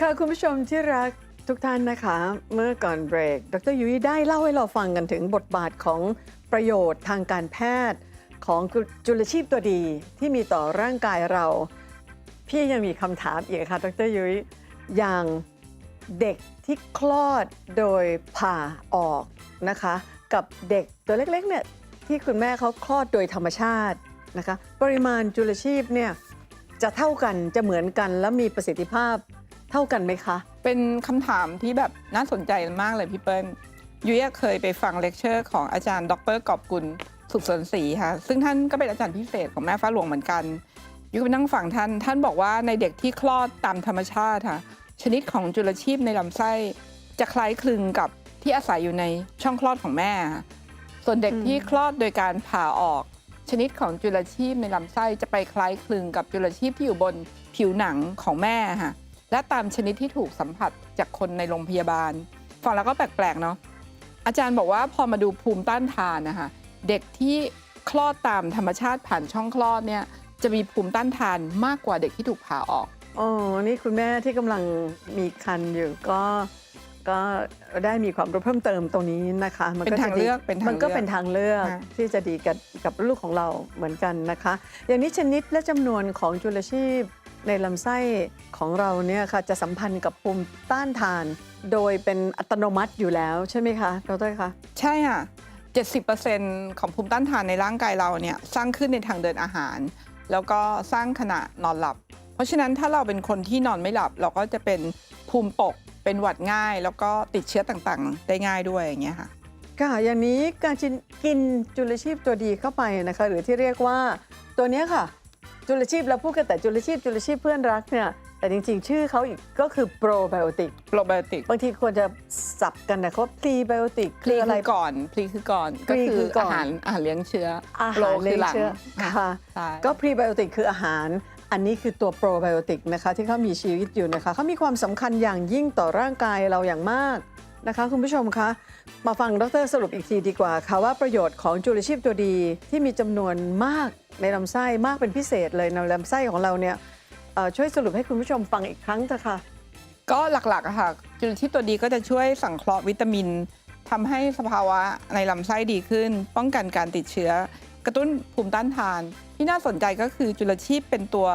ค่ะคุณผู้ชมที่รักทุกท่านนะคะ เมื่อก่อนเบรก ดรยุ้ยได้เล่าให้เราฟังกันถึงบทบาทของประโยชน์ทางการแพทย์ ของจุลชีพตัวดีที่มีต่อร่างกายเรา พี่ยังมีคำถามอีกค่ะ ดรยุ้ยอย่างเด็กที่คลอดโดยผ่าออกนะคะ กับเด็กตัวเล็กๆเนี่ยที่คุณแม่เขาคลอดโดยธรรมชาตินะคะ ปริมาณจุลชีพเนี่ยจะเท่ากันจะเหมือนกันแล้วมีประสิทธิภาพ เท่ากันไหมคะ เป็นคำถามที่แบบน่าสนใจมากเลยพี่เปิ้ลยุ้ยเคยไปฟังเลคเชอร์ของอาจารย์ ดรกอบกุลสุขสนศรีค่ะ ซึ่งท่านก็เป็นอาจารย์พิเศษของแม่ฟ้าหลวงเหมือนกันยุ้ยก็ไปนั่งฟังท่าน ท่านบอกว่าในเด็กที่คลอดตามธรรมชาติค่ะ ชนิดของจุลชีพในลำไส้ จะคล้ายคลึงกับที่อาศัยอยู่ในช่องคลอดของแม่ ส่วนเด็กที่คลอดโดยการผ่าออก ชนิดของจุลชีพในลำไส้จะไปคล้ายคลึงกับจุลชีพที่อยู่บนผิวหนังของแม่ค่ะ และตามชนิดที่ถูกสัมผัสจากคนในโรงพยาบาล ฟังแล้วก็แปลกๆเนาะอาจารย์บอกว่าพอมาดูภูมิต้านทานนะคะเด็กที่คลอดตามธรรมชาติผ่านช่องคลอดเนี่ยจะมีภูมิต้านทานมากกว่าเด็กที่ถูกผ่าออกอ๋อนี่คุณแม่ที่กำลังมีคันอยู่ก็ก็ได้มีความรู้เพิ่มเติมตรงนี้นะคะเป็นทางเลือกจะดีเป็นทางมันก็เลือกเป็นทางเลือกค่ะที่จะดีกับกับลูกของเราเหมือนกันนะคะ อย่างนี้ชนิดและจำนวนของจุลชีพ ในลำไส้ของเราเนี่ยค่ะจะสัมพันธ์กับภูมิต้านทาน โดยเป็นอัตโนมัติอยู่แล้วใช่ไหมคะดรคะใช่ค่ะ 70%ของภูมิต้านทานในร่างกายเราเนี่ยสร้างขึ้นในทางเดินอาหาร แล้วก็สร้างขณะนอนหลับ เพราะฉะนั้นถ้าเราเป็นคนที่นอนไม่หลับ เราก็จะเป็นภูมิตกเป็นหวัดง่าย แล้วก็ติดเชื้อต่างๆ ได้ง่ายด้วยอย่างเงี้ยค่ะค่ะอย่างนี้การกินกินจุลชีพตัวดีเข้าไปนะคะ หรือที่เรียกว่าตัวเนี้ยค่ะ จุลชีพเราพูดกันแต่จุลชีพจุลชีพเพื่อนรักเนี่ยแต่จริง ๆ ชื่อเขาอีกก็คือโปรไบโอติกโปรไบโอติกบางทีควรจะสับกันนะเขาพรีไบโอติกพคืลีออะไรคือก่อนพลีคือก่อนพก็ลีคืคืออก่อนอาหารอาหารเลี้ยงเชื้ออาโปรหารเลี้ยงคือหลังเชื้อค่ะใช่ก็พรีไบโอติกคืออาหาร อันนี้คือตัวโปรไบโอติกนะคะที่เขามีชีวิตอยู่นะคะเขามีความสำคัญอย่างยิ่งต่อร่างกายเราอย่างมากนะคะคุณผู้ชมคะมาฟังดรสรุปอีกทีดีกว่าค่ะว่าประโยชน์ของจุลชีพตัวดีที่มีจำนวนมาก ในลำไส้มากเป็นพิเศษเลยในลำไส้ของเราเนี่ยเอ่อช่วยสรุปให้คุณผู้ชมฟังอีกครั้งเถอะค่ะ ก็หลักๆอะค่ะจุลชีพตัวดีก็จะช่วยสังเคราะห์วิตามินทำให้สภาวะในลำไส้ดีขึ้น ป้องกันการติดเชื้อ กระตุ้นภูมิต้านทาน ที่น่าสนใจก็คือจุลชีพเป็นตัว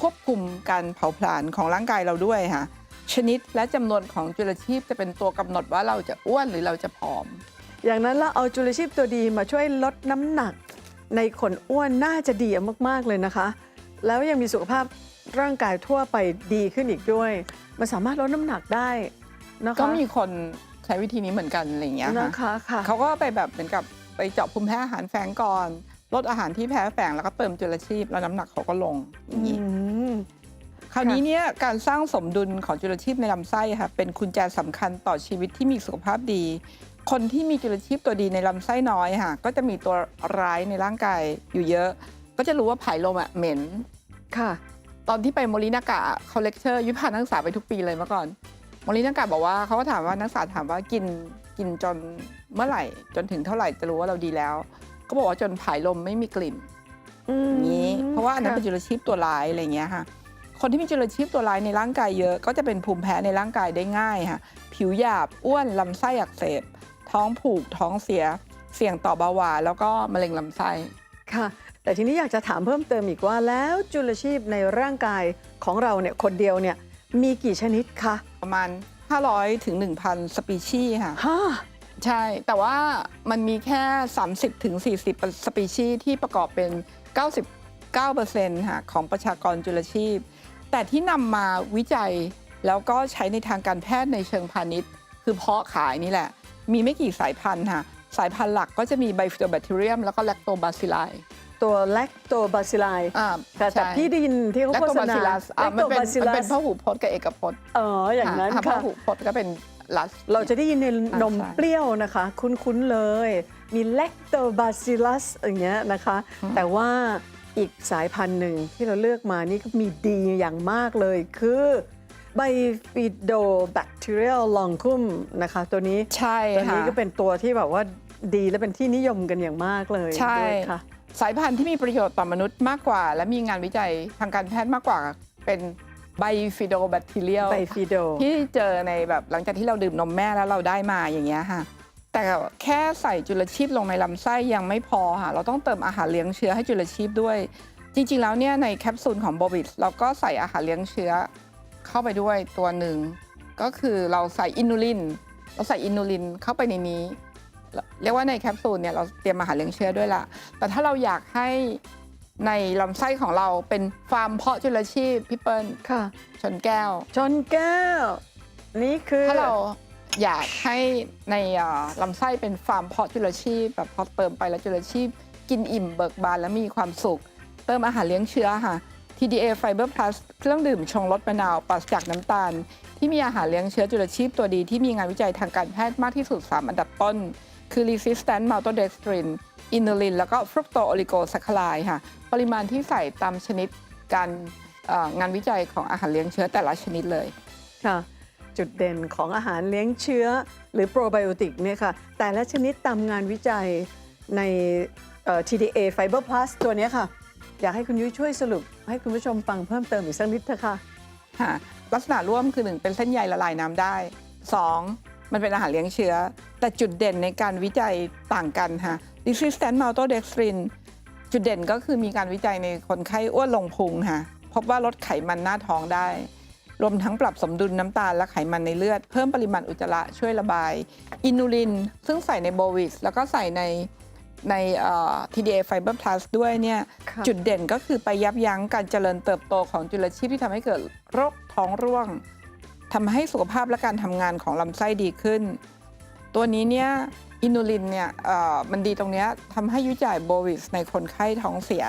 ควบคุมการเผาผลาญของร่างกายเราด้วยค่ะ ชนิดและจำนวนของจุลชีพจะเป็นตัวกำหนดว่าเราจะอ้วนหรือเราจะผอม อย่างนั้นเราเอาจุลชีพตัวดีมาช่วยลดน้ำหนัก ในคนอ้วนน่าจะดีมากๆเลยนะคะ แล้วยังมีสุขภาพร่างกายทั่วไปดีขึ้นอีกด้วย มันสามารถลดน้ำหนักได้นะคะก็มีคนใช้วิธีนี้เหมือนกันอะไรอย่างเงี้ยค่ะนะคะค่ะเขาก็ไปแบบเหมือนกับไปเจาะภูมิแพ้อาหารแฝงก่อนลดอาหารที่แพ้แฝงแล้วก็เติมจุลชีพแล้วน้ำหนักเขาก็ลงอย่างนี้อืมคราวนี้เนี่ยการสร้างสมดุลของจุลชีพในลำไส้ค่ะเป็นกุญแจสำคัญต่อชีวิตที่มีสุขภาพดี คนที่มีจุลชีพตัวดีในลำไส้น้อยค่ะก็จะมีตัวร้ายในร่างกายอยู่เยอะ ก็จะรู้ว่าผายลมอะเหม็น ค่ะ ตอนที่ไปโมรินากะเขาเลคเชอร์ยุพานักศึกษาไปทุกปีเลยเมื่อก่อนโมรินากะบอกว่าเขาก็ถามว่านักศึกษาถามว่ากินกินจนเมื่อไหร่ จนถึงเท่าไหร่จะรู้ว่าเราดีแล้วก็บอกว่าจนผายลมไม่มีกลิ่นอืมอย่างนี้ เพราะว่าอันนั้นค่เป็นจุลชีพตัวร้ายอะไรอย่างเงี้ยค่ะ คนที่มีจุลชีพตัวร้ายในร่างกายเยอะ ก็จะเป็นภูมิแพ้ในร่างกายได้ง่ายค่ะ ผิวหยาบอ้วนลำไส้อักเสบ ท้องผูกท้องเสียเสี่ยงต่อเบาหวานแล้วก็มะเร็งลำไส้ ค่ะ แต่ทีนี้อยากจะถามเพิ่มเติมอีกว่าแล้วจุลชีพในร่างกายของเราเนี่ยคนเดียวเนี่ยมีกี่ชนิดคะประมาณ 500ถึง1,000 สปีชีส์ค่ะ ฮะใช่ แต่ว่ามันมีแค่ 30ถึง40 สปีชีส์ที่ประกอบเป็น 99%ค่ะของประชากรจุลชีพ แต่ที่นำมาวิจัยแล้วก็ใช้ในทางการแพทย์ในเชิงพาณิชย์ คือเพาะขายนี่แหละ มีไม่กี่สายพันธุ์ค่ะสายพันธุ์หลักก็จะมีไบฟิโตแบคทีเรียมแล้วก็แลคโตบาซิลัยตัวแลคโตบาซิลัยอ่าแต่แต่ใช่พี่ได้ยินที่เขาแลคโฆโตษบาณาซิลัสอ่ามันเป็น Lactobacillus มันเป็นพหุพจน์กับเอกพจน์อ๋ออย่างนั้นอ่าพค่ะหุพจน์ก็เป็นลัส เราจะได้ยินในนมอ่าใช่ เปรี้ยวนะคะ คุ้นๆเลย มีแลคโตบาซิลัสอย่างเงี้ยนะคะอืมแต่ว่าอีกสายพันธุ์หนึ่งที่เราเลือกมานี่ก็มีดีอย่างมากเลยคือ ไบฟิโดแบคทีเรียลลองคุมนะคะ ตัวนี้ใช่ตัวค่ะนี้ก็เป็นตัวที่แบบว่าดีและเป็นที่นิยมกันอย่างมากเลยใช่ ด้วยค่ะ สายพันธุ์ที่มีประโยชน์ต่อมนุษย์มากกว่า และมีงานวิจัยทางการแพทย์มากกว่า เป็นไบฟิโดแบคทีเรียล ไบฟิโด ที่เจอในแบบหลังจากที่เราดื่มนมแม่แล้วเราได้มาอย่างเงี้ยค่ะ แต่แค่ใส่จุลชีพลงในลำไส้ยังไม่พอค่ะ เราต้องเติมอาหารเลี้ยงเชื้อให้จุลชีพด้วย จริงๆแล้วเนี่ยในแคปซูลของโบวิสเราก็ใส่อาหารเลี้ยงเชื้อ เข้าไปด้วยตัวหนึ่ง ก็คือเราใส่อินูลิน เราใส่อินูลินเข้าไปในนี้ เรียกว่าในแคปซูลเนี่ยเราเตรียมอาหารเลี้ยงเชื้อด้วยละแต่ถ้าเราอยากให้ในลำไส้ของเราเป็นฟาร์มเพาะจุลชีพพี่เปิ้ลค่ะ ชนแก้ว ชนแก้ว นี่คือถ้าเราอยากให้ในเอ่อลำไส้เป็นฟาร์มเพาะจุลชีพแบบพอเติมไปแล้วจุลชีพ กินอิ่มเบิกบานและมีความสุข เติมอาหารเลี้ยงเชื้อค่ะ TDA Fiber Plus เครื่องดื่มชงรสมะนาวปราศจากน้ำตาล ที่มีอาหารเลี้ยงเชื้อจุลชีพตัวดีที่มีงานวิจัยทางการแพทย์มากที่สุด 3 อันดับต้น คือ resistant maltodextrin อินูลิน แล้วก็ฟรุกโตโอลิโกแซคคลายค่ะ ปริมาณที่ใส่ตามชนิดการงานวิจัยของอาหารเลี้ยงเชื้อแต่ละชนิดเลยค่ะจุดเด่นของอาหารเลี้ยงเชื้อ หรือโปรไบโอติกเนี่ยค่ะแต่ละชนิดตามงานวิจัยใน TDA Fiber Plus ตัวนี้ค่ะ อยากให้คุณยุ้ยช่วยสรุป ให้คุณผู้ชมฟังเพิ่มเติมอีกสักนิดเถอะค่ะ ค่ะลักษณะร่วมคือ 1 เป็นเส้นใยละลายน้ำได้ 2 มันเป็นอาหารเลี้ยงเชื้อ แต่จุดเด่นในการวิจัยต่างกันค่ะ resistant maltodextrin จุดเด่นก็คือมีการวิจัยในคนไข้อ้วนลงพุงค่ะ พบว่าลดไขมันหน้าท้องได้ รวมทั้งปรับสมดุลน้ำตาลและไขมันในเลือด เพิ่มปริมาณอุจจาระช่วยระบาย อินูลิน ซึ่งใส่ในโบวิสแล้วก็ใส่ใน ในเอ่อ TDA Fiber Plus ด้วยเนี่ยค่ะจุดเด่นก็คือไปยับยั้งการเจริญเติบโตของจุลชีพที่ทำให้เกิดโรคท้องร่วงทำให้สุขภาพและการทำงานของลำไส้ดีขึ้น ตัวนี้เนี่ยอินูลินเนี่ยเอ่อมันดีตรงเนี้ยทำให้ยุจ่ายโบวิสในคนไข้ท้องเสีย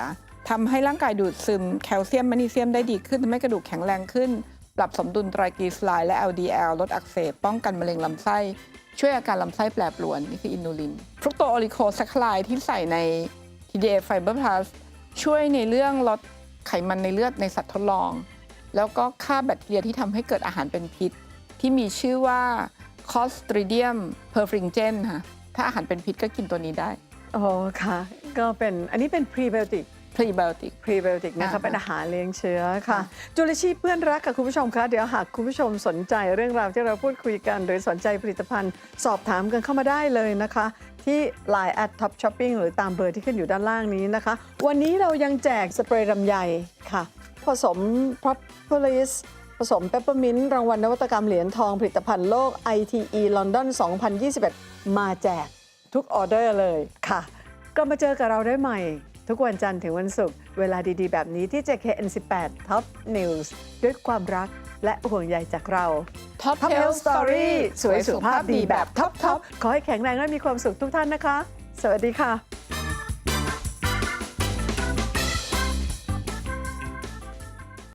ทำให้ร่างกายดูดซึมแคลเซียมแมกนีเซียมได้ดีขึ้นทำให้กระดูกแข็งแรงขึ้น ปรับสมดุลไตรกลีเซอไรด์และ LDL ลดอักเสบป้องกันมะเร็งลำไส้ ช่วยอาการลำไส้แปรปรวน นี่คืออินูลินฟรุกโตโอลิโคแซคคลายที่ใส่ใน TDA Fiber Plus ช่วยในเรื่องลดไขมันในเลือดในสัตว์ทดลอง แล้วก็ฆ่าแบคทีเรียที่ทำให้เกิดอาหารเป็นพิษ ที่มีชื่อว่า Clostridium perfringens ค่ะถ้าอาหารเป็นพิษก็กินตัวนี้ได้ อ๋อค่ะ ก็เป็นอันนี้เป็นพรีไบโอติก Prebiotic พรีไบโอติกนะคะอ่า เป็นอาหารเลี้ยงเชื้อค่ะค่ะ จุลชีพเพื่อนรักค่ะคุณผู้ชมคะเดี๋ยวหากคุณผู้ชมสนใจเรื่องราวที่เราพูดคุยกัน หรือสนใจผลิตภัณฑ์ สอบถามกันเข้ามาได้เลยนะคะ ที่ Line at Top Shopping หรือตามเบอร์ที่ขึ้นอยู่ด้านล่างนี้นะคะ วันนี้เรายังแจกสเปรย์ลำไยค่ะ ผสม Propolis ผสมเปปเปอร์มินต์รางวัลนวัตกรรมเหรียญทองผลิตภัณฑ์โลก ITE London 2021 มาแจกทุกออเดอร์เลยค่ะก็มาเจอกับเราได้ใหม่ ทุกวันจันทร์ถึงวันศุกร์เวลาดีๆ แบบนี้ที่ JKN18 Top News ด้วยความรักและห่วงใยจากเรา Top Top Health Health Story Story สวยสุขภาพดีแบบท็อปทอปขอให้แข็งแรงและมีความสุขทุกท่านนะคะ สวัสดีค่ะ